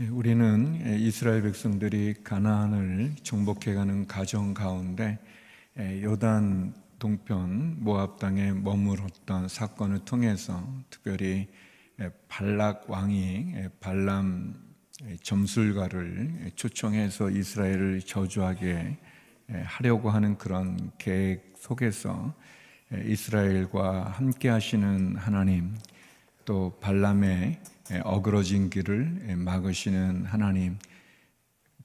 예, 우리는 예, 이스라엘 백성들이 가나안을 정복해가는 과정 가운데 예, 요단 동편 모압 땅에 머물렀던 사건을 통해서 특별히 예, 발락 왕이 예, 발람 예, 점술가를 예, 초청해서 이스라엘을 저주하게 예, 하려고 하는 그런 계획 속에서 예, 이스라엘과 함께 하시는 하나님 또 발람의 예, 어그러진 길을 예, 막으시는 하나님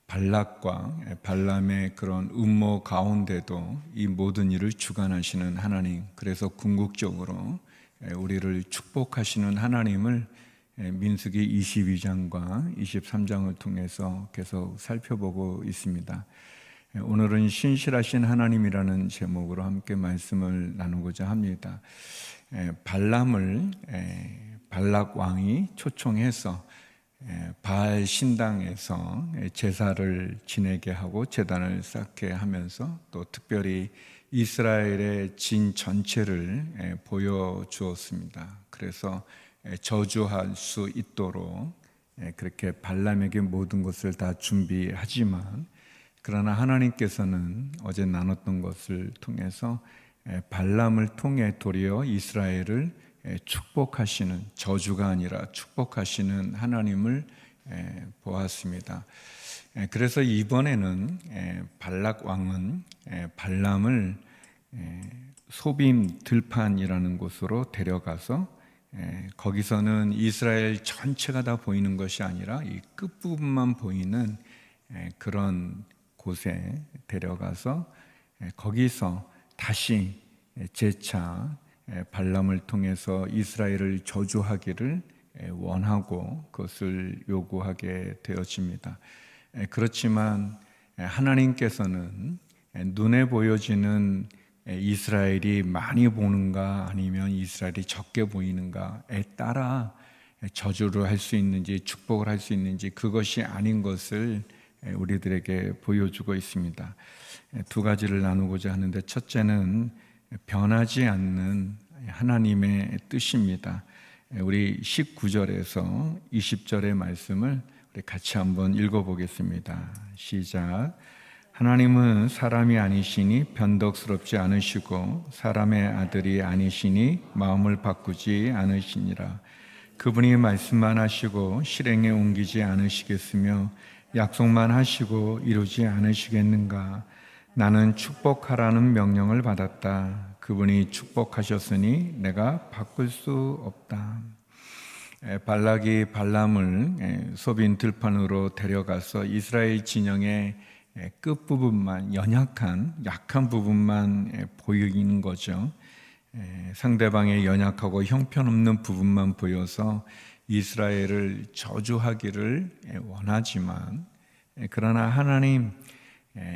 발락과 예, 발람의 그런 음모 가운데도 이 모든 일을 주관하시는 하나님 그래서 궁극적으로 예, 우리를 축복하시는 하나님을 예, 민수기 22장과 23장을 통해서 계속 살펴보고 있습니다. 예, 오늘은 신실하신 하나님이라는 제목으로 함께 말씀을 나누고자 합니다. 예, 발람을 예, 발락 왕이 초청해서 예, 바알 신당에서 예, 제사를 지내게 하고 제단을 쌓게 하면서 또 특별히 이스라엘의 진 전체를 예, 보여 주었습니다. 그래서 예, 저주할 수 있도록 예, 그렇게 발람에게 모든 것을 다 준비하지만 그러나 하나님께서는 어제 나눴던 것을 통해서 예, 발람을 통해 도리어 이스라엘을 예, 축복하시는 저주가 아니라 축복하시는 하나님을 예, 보았습니다. 예, 그래서 이번에는 예, 발락 왕은 예, 발람을 예, 소빔 들판이라는 곳으로 데려가서 예, 거기서는 이스라엘 전체가 다 보이는 것이 아니라 이 끝부분만 보이는 예, 그런 곳에 데려가서 예, 거기서 다시 예, 재차 예, 발람을 통해서 이스라엘을 저주하기를 예, 원하고 그것을 요구하게 되어집니다. 예, 그렇지만 예, 하나님께서는 예, 눈에 보여지는 예, 이스라엘이 많이 보는가 아니면 이스라엘이 적게 보이는가에 따라 예, 저주를 할 수 있는지 축복을 할 수 있는지 그것이 아닌 것을 예, 우리들에게 보여주고 있습니다. 예, 두 가지를 나누고자 하는데 첫째는 변하지 않는 하나님의 뜻입니다. 예, 우리 19절에서 20절의 말씀을 우리 같이 한번 읽어보겠습니다. 시작. 하나님은 사람이 아니시니 변덕스럽지 않으시고 사람의 아들이 아니시니 마음을 바꾸지 않으시니라. 그분이 말씀만 하시고 실행에 옮기지 않으시겠으며 약속만 하시고 이루지 않으시겠는가? 나는 축복하라는 명령을 받았다. 그분이 축복하셨으니 내가 바꿀 수 없다. 에, 발락이 발람을 에, 소빈 들판으로 데려가서 이스라엘 진영의 에, 끝부분만 연약한 약한 부분만 에, 보이는 거죠. 에, 상대방의 연약하고 형편없는 부분만 보여서 이스라엘을 저주하기를 에, 원하지만 에, 그러나 하나님 에,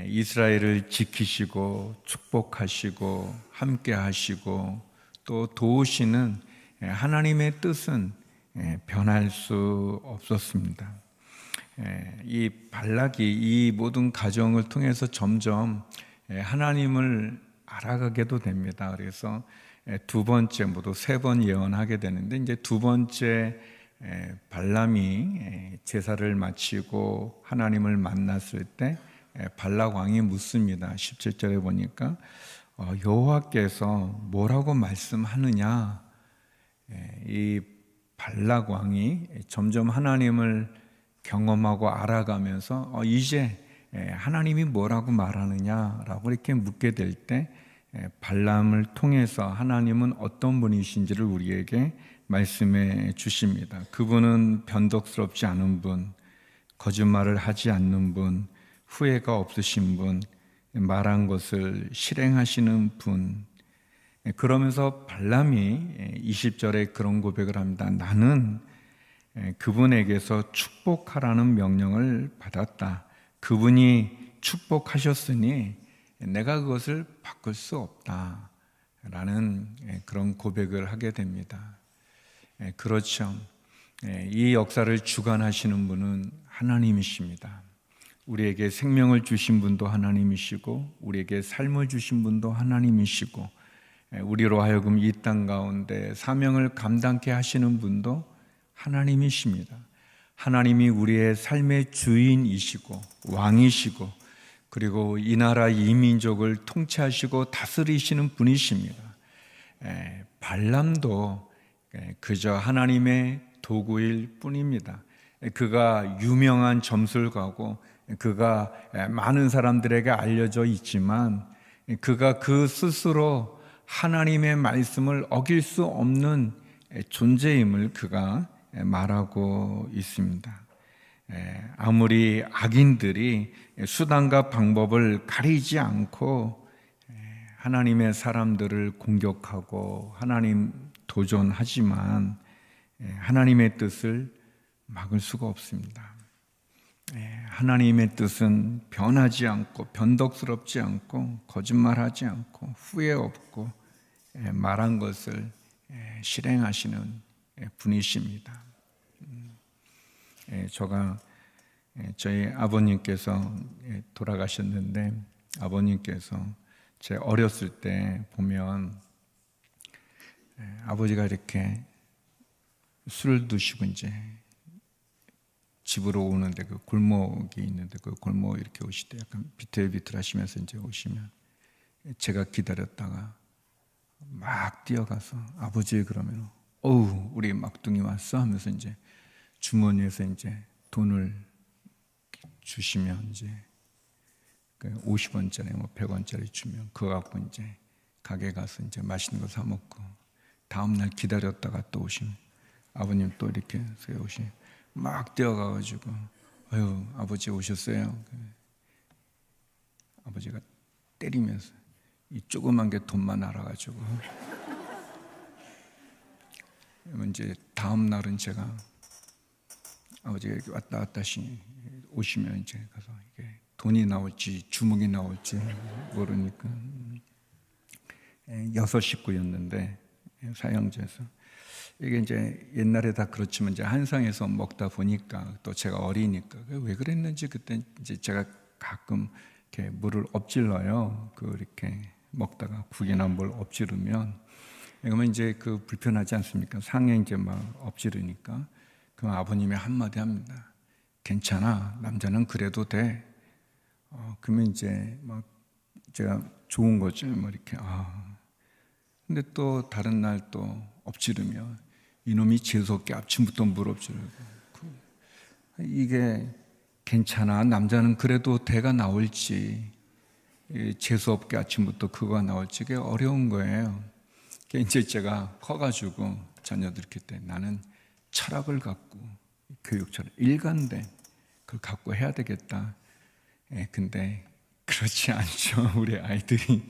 이스라엘을 지키시고 축복하시고 함께 하시고 또 도우시는 에, 하나님의 뜻은 에, 변할 수 없었습니다. 에, 이 발락이 이 모든 과정을 통해서 점점 에, 하나님을 알아가게도 됩니다. 그래서 에, 두 번째 모두 세 번 예언하게 되는데 이제 두 번째 에, 발람이 에, 제사를 마치고 하나님을 만났을 때 에, 발락 왕이 묻습니다. 17절에 보니까 어, 여호와께서 뭐라고 말씀하느냐? 에, 이 발락 왕이 점점 하나님을 경험하고 알아가면서 어, 이제 에, 하나님이 뭐라고 말하느냐라고 이렇게 묻게 될 때 발람을 통해서 하나님은 어떤 분이신지를 우리에게 말씀해 주십니다. 그분은 변덕스럽지 않은 분, 거짓말을 하지 않는 분, 후회가 없으신 분, 말한 것을 실행하시는 분. 그러면서 발람이 20절에 그런 고백을 합니다. 나는 그분에게서 축복하라는 명령을 받았다. 그분이 축복하셨으니 내가 그것을 바꿀 수 없다. 라는 그런 고백을 하게 됩니다. 그렇죠. 이 역사를 주관하시는 분은 하나님이십니다. 우리에게 생명을 주신 분도 하나님이시고, 우리에게 삶을 주신 분도 하나님이시고, 우리로 하여금 이 땅 가운데 사명을 감당케 하시는 분도 하나님이십니다. 하나님이 우리의 삶의 주인이시고 왕이시고 그리고 이 나라 이 민족을 통치하시고 다스리시는 분이십니다. 에, 발람도 에, 그저 하나님의 도구일 뿐입니다. 에, 그가 유명한 점술가고 에, 그가 에, 많은 사람들에게 알려져 있지만 에, 그가 그 스스로 하나님의 말씀을 어길 수 없는 에, 존재임을 그가 에, 말하고 있습니다. 에, 아무리 악인들이 수단과 방법을 가리지 않고 에, 하나님의 사람들을 공격하고 하나님 도전하지만 에, 하나님의 뜻을 막을 수가 없습니다. 에, 하나님의 뜻은 변하지 않고 변덕스럽지 않고 거짓말하지 않고 후회 없고 에, 말한 것을 에, 실행하시는 에, 분이십니다. 예, 저가 예, 저희 아버님께서 예, 돌아가셨는데 아버님께서 제 어렸을 때 보면 예, 아버지가 이렇게 술을 드시고 이제 집으로 오는데 그 골목이 있는데 그 골목 이렇게 오실 때 약간 비틀비틀 하시면서 이제 오시면 제가 기다렸다가 막 뛰어가서 아버지 그러면 어우 우리 막둥이 왔어 하면서 이제 주머니에서 이제 돈을 주시면 이제 그 50원짜리 뭐 100원짜리 주면 그거 갖고 이제 가게 가서 이제 맛있는 거 사 먹고 다음 날 기다렸다가 또 오시면 아버님 또 이렇게 서 오시 막 뛰어가 가지고 아유 아버지 오셨어요. 그 아버지가 때리면서 이 조그만 게 돈만 알아가지고. 이제 다음 날은 제가 아버지가 이렇게 왔다 갔다 하시 오시면 이제 가서 이게 돈이 나올지 주먹이 나올지 모르니까. 예, 여섯 식구였는데 예, 사형제에서 이게 이제 옛날에 다 그렇지만 이제 한상에서 먹다 보니까 또 제가 어리니까 왜 그랬는지 그때 이제 제가 가끔 이렇게 물을 엎질러요. 그 이렇게 먹다가 국이나 뭘 엎지르면 그러면 이제 그 불편하지 않습니까? 상에 이제 막 엎지르니까 그럼 아버님이 한마디 합니다. 괜찮아. 남자는 그래도 돼. 어, 그러면 이제 막 제가 좋은 거죠. 뭐 이렇게. 아. 근데 또 다른 날 또 엎지르면 이놈이 재수없게 아침부터 물 엎지르고. 그, 이게 괜찮아. 남자는 그래도 대가 나올지. 재수없게 아침부터 그거가 나올지. 그게 어려운 거예요. 이제 제가 커가지고 자녀들 이렇게 때 나는 철학을 갖고 교육처럼 일관된 그걸 갖고 해야 되겠다. 예, 근데 그렇지 않죠. 우리 아이들이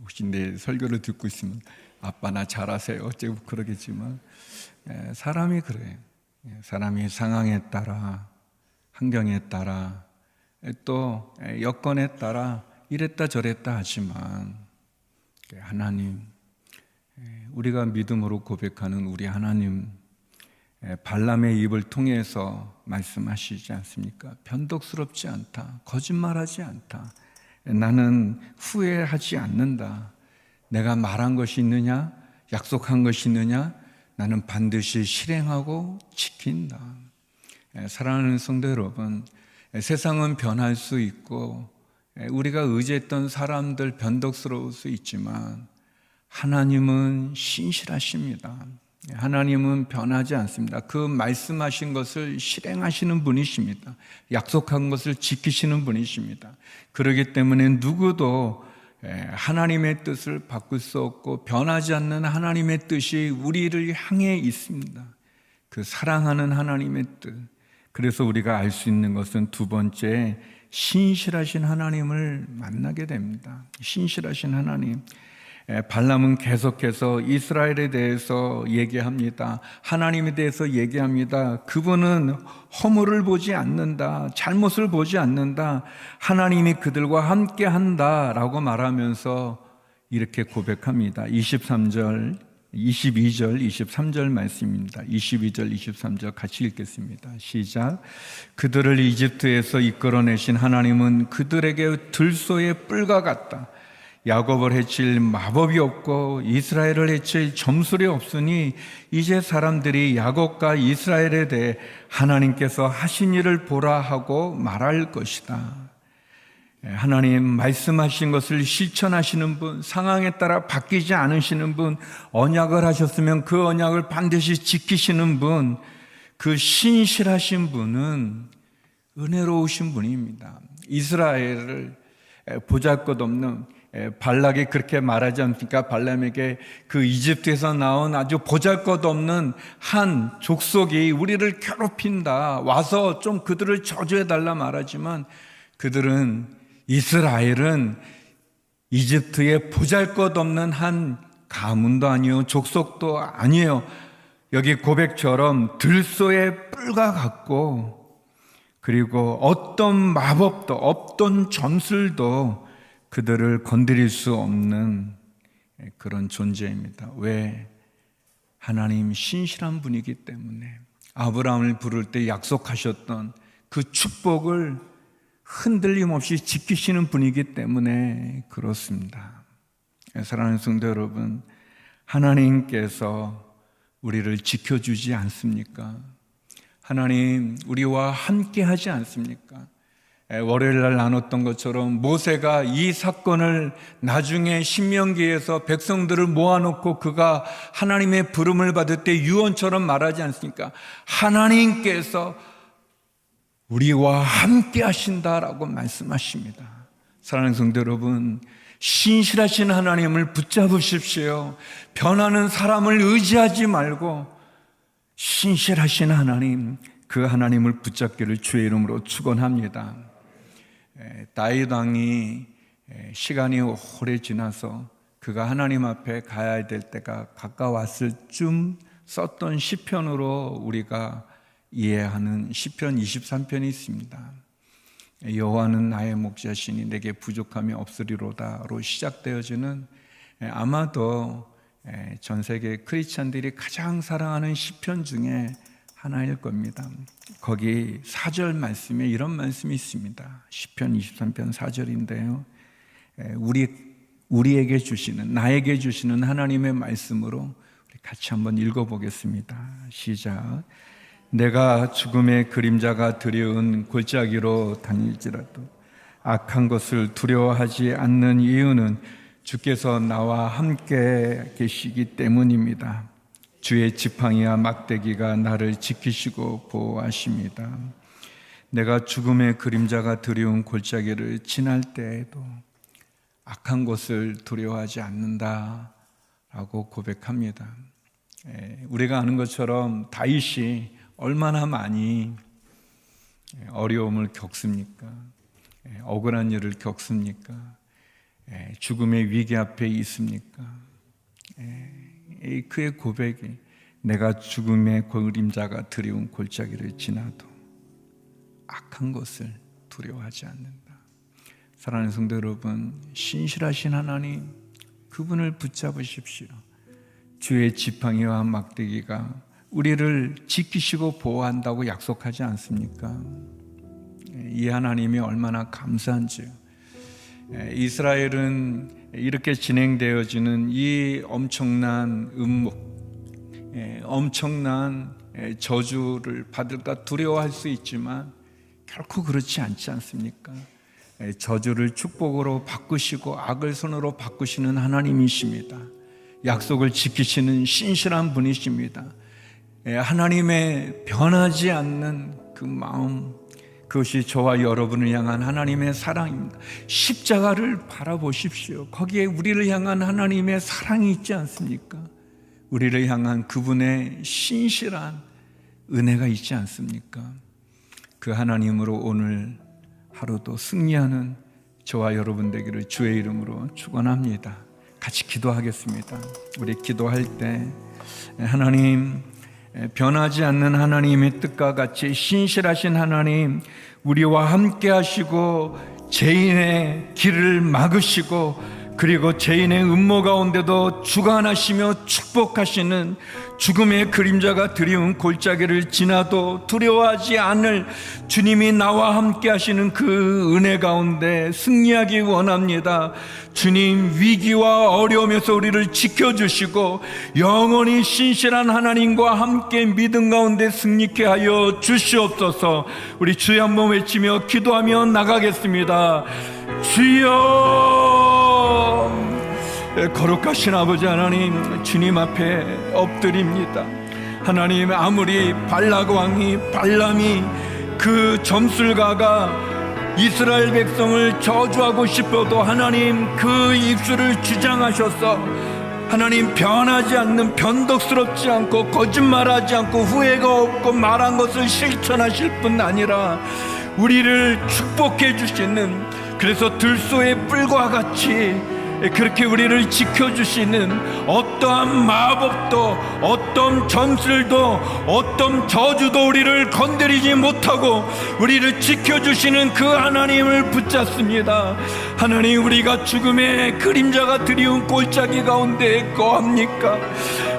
혹시 내 설교를 듣고 있으면 아빠 나 잘하세요. 어째고 그러겠지만 예, 사람이 그래요. 예, 사람이 상황에 따라 환경에 따라 예, 또 예, 여건에 따라 이랬다 저랬다 하지만 예, 하나님 예, 우리가 믿음으로 고백하는 우리 하나님 예, 발람의 입을 통해서 말씀하시지 않습니까? 변덕스럽지 않다. 거짓말하지 않다. 예, 나는 후회하지 않는다. 내가 말한 것이 있느냐? 약속한 것이 있느냐? 나는 반드시 실행하고 지킨다. 예, 사랑하는 성도 여러분, 세상은 변할 수 있고 우리가 의지했던 사람들 변덕스러울 수 있지만 하나님은 신실하십니다. 하나님은 변하지 않습니다. 그 말씀하신 것을 실행하시는 분이십니다. 약속한 것을 지키시는 분이십니다. 그러기 때문에 누구도 하나님의 뜻을 바꿀 수 없고 변하지 않는 하나님의 뜻이 우리를 향해 있습니다. 그 사랑하는 하나님의 뜻. 그래서 우리가 알 수 있는 것은 두 번째, 신실하신 하나님을 만나게 됩니다. 신실하신 하나님. 발람은 계속해서 이스라엘에 대해서 얘기합니다. 하나님에 대해서 얘기합니다. 그분은 허물을 보지 않는다. 잘못을 보지 않는다. 하나님이 그들과 함께 한다 라고 말하면서 이렇게 고백합니다. 23절, 22절, 23절 말씀입니다. 22절, 23절 같이 읽겠습니다. 시작. 그들을 이집트에서 이끌어내신 하나님은 그들에게 들소의 뿔과 같다. 야곱을 해칠 마법이 없고 이스라엘을 해칠 점술이 없으니 이제 사람들이 야곱과 이스라엘에 대해 하나님께서 하신 일을 보라 하고 말할 것이다. 예, 하나님 말씀하신 것을 실천하시는 분, 상황에 따라 바뀌지 않으시는 분, 언약을 하셨으면 그 언약을 반드시 지키시는 분, 그 신실하신 분은 은혜로우신 분입니다. 이스라엘을 보잘 것 없는 발락이 그렇게 말하지 않습니까? 발람에게 그 이집트에서 나온 아주 보잘것없는 한 족속이 우리를 괴롭힌다. 와서 좀 그들을 저주해 달라 말하지만 그들은 이스라엘은 이집트의 보잘것없는 한 가문도 아니요 족속도 아니에요. 여기 고백처럼 들소의 뿔과 같고 그리고 어떤 마법도 어떤 점술도 그들을 건드릴 수 없는 그런 존재입니다. 왜? 하나님 신실한 분이기 때문에 아브라함을 부를 때 약속하셨던 그 축복을 흔들림 없이 지키시는 분이기 때문에 그렇습니다. 사랑하는 성도 여러분, 하나님께서 우리를 지켜주지 않습니까? 하나님, 우리와 함께 하지 않습니까? 에, 월요일 날 나눴던 것처럼 모세가 이 사건을 나중에 신명기에서 백성들을 모아놓고 그가 하나님의 부름을 받을 때 유언처럼 말하지 않습니까? 하나님께서 우리와 함께 하신다라고 말씀하십니다. 사랑하는 성도 여러분, 신실하신 하나님을 붙잡으십시오. 변하는 사람을 의지하지 말고 신실하신 하나님, 그 하나님을 붙잡기를 주의 이름으로 축원합니다. 에, 다윗 왕이 에, 시간이 오래 지나서 그가 하나님 앞에 가야 될 때가 가까웠을 쯤 썼던 시편으로 우리가 이해하는 시편 23편이 있습니다. 여호와는 나의 목자시니 내게 부족함이 없으리로다로 시작되어지는 아마도 전 세계 크리스찬들이 가장 사랑하는 시편 중에 하나일 겁니다. 거기 4절 말씀에 이런 말씀이 있습니다. 시편 23편 4절인데요. 우리 우리에게 주시는 나에게 주시는 하나님의 말씀으로 같이 한번 읽어 보겠습니다. 시작. 내가 죽음의 그림자가 드리운 골짜기로 다닐지라도 악한 것을 두려워하지 않는 이유는 주께서 나와 함께 계시기 때문입니다. 주의 지팡이와 막대기가 나를 지키시고 보호하십니다. 내가 죽음의 그림자가 드리운 골짜기를 지날 때에도 악한 것을 두려워하지 않는다라고 고백합니다. 우리가 아는 것처럼 다윗이 얼마나 많이 어려움을 겪습니까? 억울한 일을 겪습니까? 죽음의 위기 앞에 있습니까? 그의 고백이 내가 죽음의 그림자가 드리운 골짜기를 지나도 악한 것을 두려워하지 않는다. 사랑하는 성도 여러분, 신실하신 하나님, 그분을 붙잡으십시오. 주의 지팡이와 막대기가 우리를 지키시고 보호한다고 약속하지 않습니까? 이 하나님이 얼마나 감사한지요. 이스라엘은 이렇게 진행되어지는 이 엄청난 음목, 엄청난 저주를 받을까 두려워할 수 있지만 결코 그렇지 않지 않습니까? 저주를 축복으로 바꾸시고 악을 손으로 바꾸시는 하나님이십니다. 약속을 지키시는 신실한 분이십니다. 하나님의 변하지 않는 그 마음, 그것이 저와 여러분을 향한 하나님의 사랑입니다. 십자가를 바라보십시오. 거기에 우리를 향한 하나님의 사랑이 있지 않습니까? 우리를 향한 그분의 신실한 은혜가 있지 않습니까? 그 하나님으로 오늘 하루도 승리하는 저와 여러분 되기를 주의 이름으로 축원합니다. 같이 기도하겠습니다. 우리 기도할 때 하나님 변하지 않는 하나님의 뜻과 같이 신실하신 하나님 우리와 함께 하시고 죄인의 길을 막으시고 그리고 죄인의 음모 가운데도 주관하시며 축복하시는 죽음의 그림자가 드리운 골짜기를 지나도 두려워하지 않을 주님이 나와 함께 하시는 그 은혜 가운데 승리하기 원합니다. 주님 위기와 어려움에서 우리를 지켜주시고 영원히 신실한 하나님과 함께 믿음 가운데 승리케 하여 주시옵소서 우리 주여 한번 외치며 기도하며 나가겠습니다. 주여 거룩하신 아버지 하나님 주님 앞에 엎드립니다. 하나님 아무리 발락 왕이 발람이 그 점술가가 이스라엘 백성을 저주하고 싶어도 하나님 그 입술을 주장하셔서 하나님 변하지 않는 변덕스럽지 않고 거짓말하지 않고 후회가 없고 말한 것을 실천하실 뿐 아니라 우리를 축복해 주시는 그래서 들소의 뿔과 같이 그렇게 우리를 지켜주시는 어떠한 마법도 어떤 점술도 어떤 저주도 우리를 건드리지 못하고 우리를 지켜주시는 그 하나님을 붙잡습니다 하나님 우리가 죽음의 그림자가 드리운 골짜기 가운데 거합니까?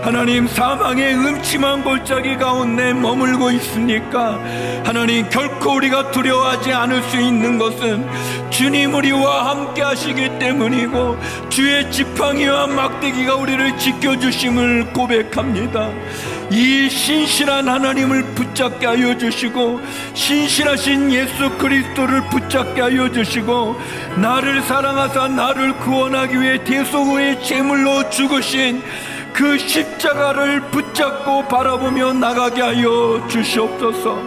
하나님 사망의 음침한 골짜기 가운데 머물고 있습니까? 하나님 결코 우리가 두려워하지 않을 수 있는 것은 주님 우리와 함께 하시기 때문이고 주의 지팡이와 막대기가 우리를 지켜주심을 고백합니다 이 신실한 하나님을 붙잡게 하여 주시고 신실하신 예수 그리스도를 붙잡게 하여 주시고 나를 사랑하사 나를 구원하기 위해 대속의 제물로 죽으신 그 십자가를 붙잡고 바라보며 나가게 하여 주시옵소서.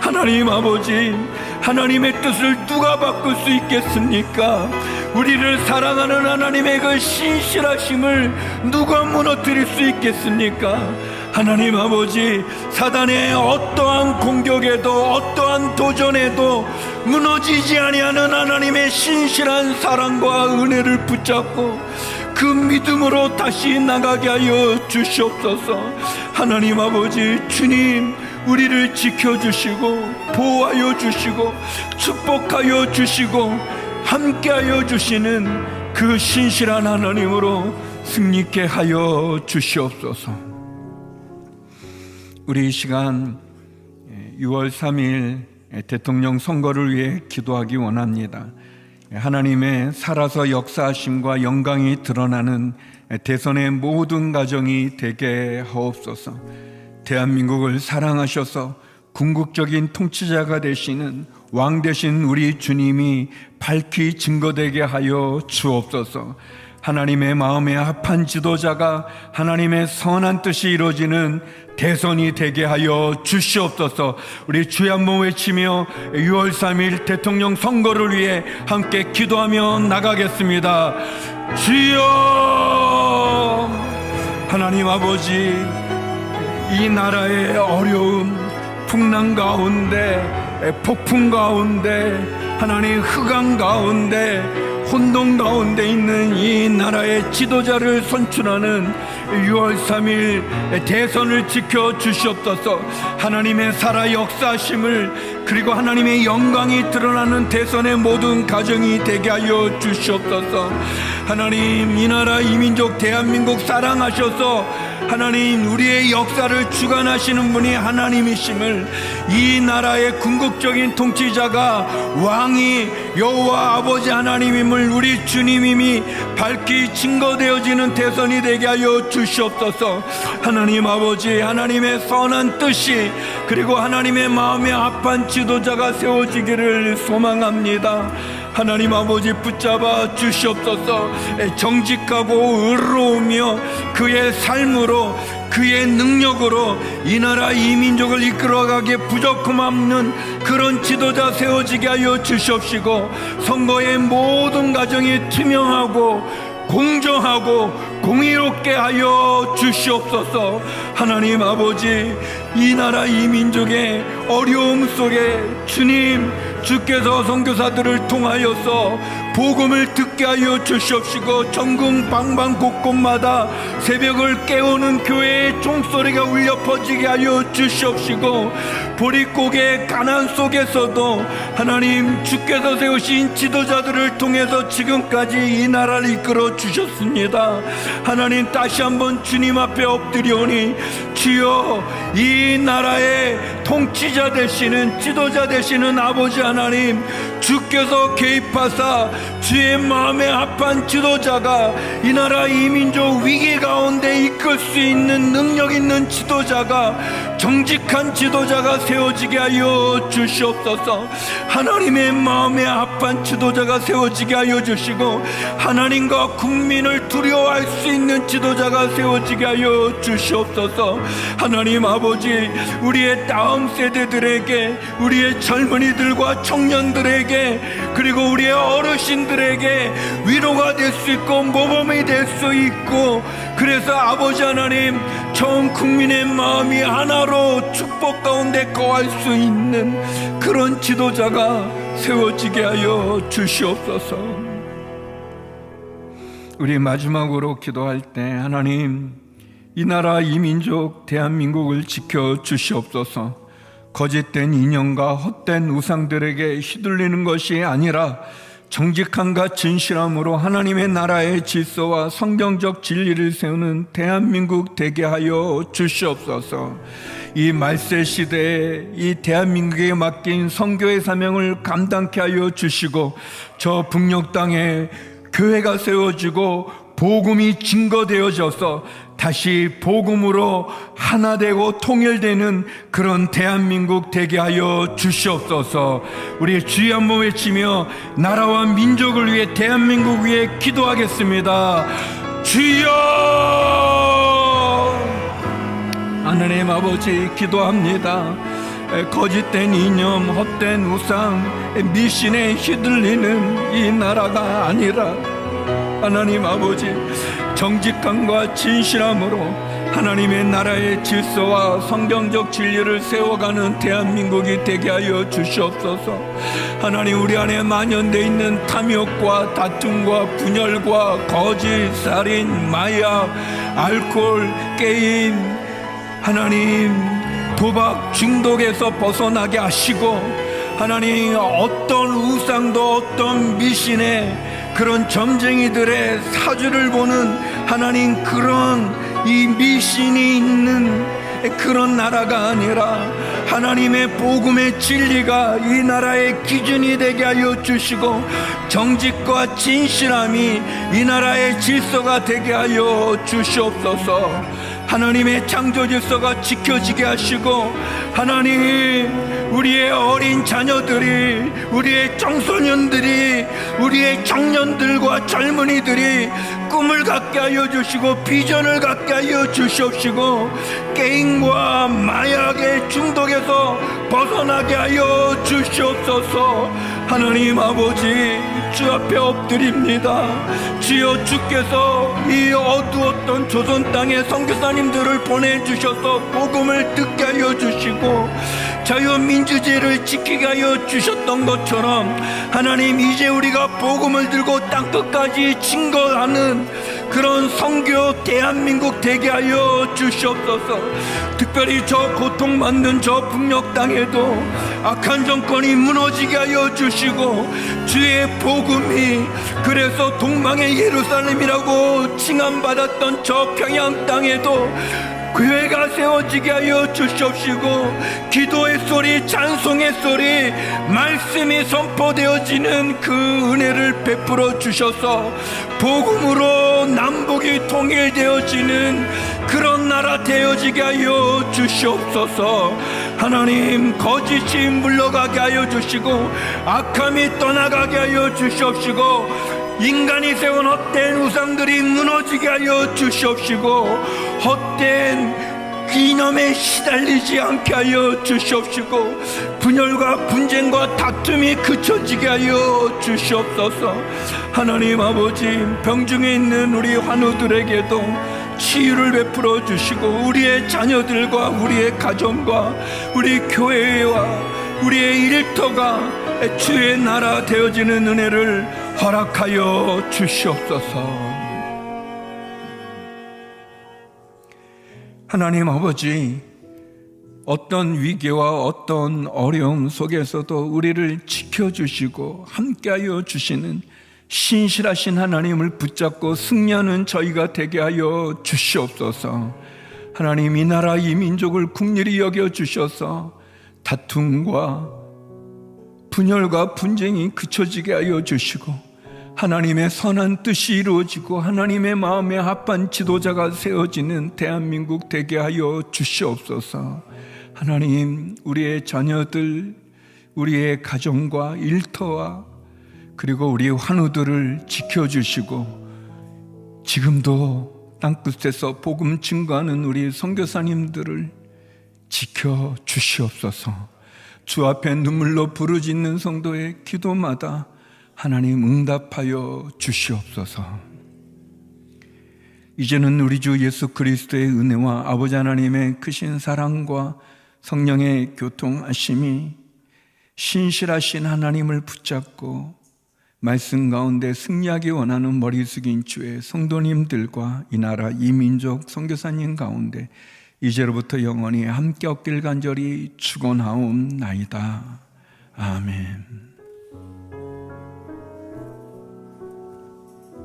하나님 아버지 하나님의 뜻을 누가 바꿀 수 있겠습니까? 우리를 사랑하는 하나님의 그 신실하심을 누가 무너뜨릴 수 있겠습니까 하나님 아버지 사단의 어떠한 공격에도 어떠한 도전에도 무너지지 아니하는 하나님의 신실한 사랑과 은혜를 붙잡고 그 믿음으로 다시 나가게 하여 주시옵소서. 하나님 아버지 주님 우리를 지켜주시고 보호하여 주시고 축복하여 주시고 함께하여 주시는 그 신실한 하나님으로 승리케 하여 주시옵소서 우리 이 시간 6월 3일 대통령 선거를 위해 기도하기 원합니다. 하나님의 살아서 역사하심과 영광이 드러나는 대선의 모든 가정이 되게 하옵소서. 대한민국을 사랑하셔서 궁극적인 통치자가 되시는 왕 되신 우리 주님이 밝히 증거되게 하여 주옵소서. 하나님의 마음에 합한 지도자가 하나님의 선한 뜻이 이루어지는 대선이 되게 하여 주시옵소서. 우리 주여 한번 외치며 6월 3일 대통령 선거를 위해 함께 기도하며 나가겠습니다. 주여 하나님 아버지 이 나라의 어려움 풍랑 가운데 폭풍 가운데 하나님 흑암 가운데 혼돈 가운데 있는 이 나라의 지도자를 선출하는 6월 3일 대선을 지켜 주시옵소서. 하나님의 살아 역사심을 그리고 하나님의 영광이 드러나는 대선의 모든 가정이 되게 하여 주시옵소서. 하나님 이 나라 이민족 대한민국 사랑하셔서 하나님 우리의 역사를 주관하시는 분이 하나님이심을 이 나라의 궁극적인 통치자가 왕이 여호와 아버지 하나님임을 우리 주님임이 밝히 증거되어지는 대선이 되게 하여 주시옵소서. 하나님 아버지 하나님의 선한 뜻이 그리고 하나님의 마음에 합한 지도자가 세워지기를 소망합니다 하나님 아버지 붙잡아 주시옵소서. 정직하고 의로우며 그의 삶으로 그의 능력으로 이 나라 이 민족을 이끌어가기에 부족함 없는 그런 지도자 세워지게 하여 주시옵시고 선거의 모든 과정이 투명하고 공정하고 공의롭게 하여 주시옵소서. 하나님 아버지 이 나라 이 민족의 어려움 속에 주님 주께서 선교사들을 통하여서 복음을 듣게 하여 주시옵시고 전국 방방 곳곳마다 새벽을 깨우는 교회의 종소리가 울려 퍼지게 하여 주시옵시고 보릿고개 가난 속에서도 하나님 주께서 세우신 지도자들을 통해서 지금까지 이 나라를 이끌어 주셨습니다. 하나님 다시 한번 주님 앞에 엎드려오니 주여 이 나라의 통치자 되시는 지도자 되시는 아버지 하나님 주께서 개입하사 주의 마음에 합한 지도자가 이 나라 이민족 위기 가운데 이끌 수 있는 능력 있는 지도자가 정직한 지도자가 세워지게 하여 주시옵소서. 하나님의 마음에 합한 지도자가 세워지게 하여 주시고 하나님과 국민을 두려워할 수 있는 지도자가 세워지게 하여 주시옵소서. 하나님 아버지 우리의 다음 세대들에게 우리의 젊은이들과 청년들에게 그리고 우리의 어르신들에게 위로가 될 수 있고 모범이 될 수 있고 그래서 아버지 하나님 전 국민의 마음이 하나로 축복 가운데 거할 수 있는 그런 지도자가 세워지게 하여 주시옵소서. 우리 마지막으로 기도할 때 하나님 이 나라 이 민족 대한민국을 지켜 주시옵소서. 거짓된 인형과 헛된 우상들에게 휘둘리는 것이 아니라 정직함과 진실함으로 하나님의 나라의 질서와 성경적 진리를 세우는 대한민국 되게 하여 주시옵소서. 이 말세 시대에 이 대한민국에 맡긴 성교의 사명을 감당케 하여 주시고 저 북녘 땅에 교회가 세워지고 복음이 증거되어져서 다시 복음으로 하나 되고 통일되는 그런 대한민국 되게 하여 주시옵소서. 우리 주여 한번 외치며 나라와 민족을 위해 대한민국 위해 기도하겠습니다. 주여! 하나님 아버지 기도합니다. 에, 거짓된 이념, 헛된 우상, 에, 미신에 휘둘리는 이 나라가 아니라 하나님 아버지 정직함과 진실함으로 하나님의 나라의 질서와 성경적 진리를 세워가는 대한민국이 되게 하여 주시옵소서. 하나님 우리 안에 만연돼 있는 탐욕과 다툼과 분열과 거짓, 살인, 마약, 알코올, 게임, 하나님 도박 중독에서 벗어나게 하시고 하나님 어떤 우상도 어떤 미신에 그런 점쟁이들의 사주를 보는 하나님 그런 이 미신이 있는 그런 나라가 아니라 하나님의 복음의 진리가 이 나라의 기준이 되게 하여 주시고 정직과 진실함이 이 나라의 질서가 되게 하여 주시옵소서. 하나님의 창조 질서가 지켜지게 하시고 하나님 우리의 어린 자녀들이 우리의 청소년들이 우리의 청년들과 젊은이들이 꿈을 갖게 하여 주시고 비전을 갖게 하여 주시옵시고 게임과 마약의 중독에서 벗어나게 하여 주시옵소서. 하나님 아버지 주 앞에 엎드립니다. 주여 주께서 이 어두웠던 조선 땅에 선교사님들을 보내주셔서 복음을 듣게 하여 주시고 자유민주주의를 지키게 하여 주셨던 것처럼 하나님 이제 우리가 복음을 들고 땅끝까지 증거하는 그런 성교 대한민국 되게 하여 주시옵소서. 특별히 저 고통받는 저 북녘 땅에도 악한 정권이 무너지게 하여 주시고 주의 복음이 그래서 동방의 예루살렘이라고 칭함받았던 저 평양 땅에도 교회가 세워지게 하여 주시옵시고 기도의 소리 찬송의 소리 말씀이 선포되어지는 그 은혜를 베풀어 주셔서 복음으로 남북이 통일되어지는 그런 나라 되어지게 하여 주시옵소서. 하나님 거짓이 물러가게 하여 주시고 악함이 떠나가게 하여 주시옵시고 인간이 세운 헛된 우상들이 무너지게 하여 주시옵시고 헛된 이념에 시달리지 않게 하여 주시옵시고 분열과 분쟁과 다툼이 그쳐지게 하여 주시옵소서 하나님 아버지 병중에 있는 우리 환우들에게도 치유를 베풀어 주시고 우리의 자녀들과 우리의 가정과 우리 교회와 우리의 일터가 주의 나라 되어지는 은혜를 허락하여 주시옵소서. 하나님 아버지, 어떤 위기와 어떤 어려움 속에서도 우리를 지켜주시고 함께하여 주시는 신실하신 하나님을 붙잡고 승리하는 저희가 되게 하여 주시옵소서. 하나님 이 나라 이 민족을 국리히 여겨 주셔서 다툼과 분열과 분쟁이 그쳐지게 하여 주시고 하나님의 선한 뜻이 이루어지고 하나님의 마음에 합한 지도자가 세워지는 대한민국 되게 하여 주시옵소서. 하나님, 우리의 자녀들, 우리의 가정과 일터와 그리고 우리의 환우들을 지켜주시고 지금도 땅끝에서 복음 증거하는 우리 선교사님들을 지켜 주시옵소서. 주 앞에 눈물로 부르짖는 성도의 기도마다 하나님 응답하여 주시옵소서. 이제는 우리 주 예수 그리스도의 은혜와 아버지 하나님의 크신 사랑과 성령의 교통하심이 신실하신 하나님을 붙잡고 말씀 가운데 승리하기 원하는 머리 숙인 주의 성도님들과 이 나라 이 민족 선교사님 가운데 이제로부터 영원히 함께 없길 간절히 축원하옵나이다. 아멘.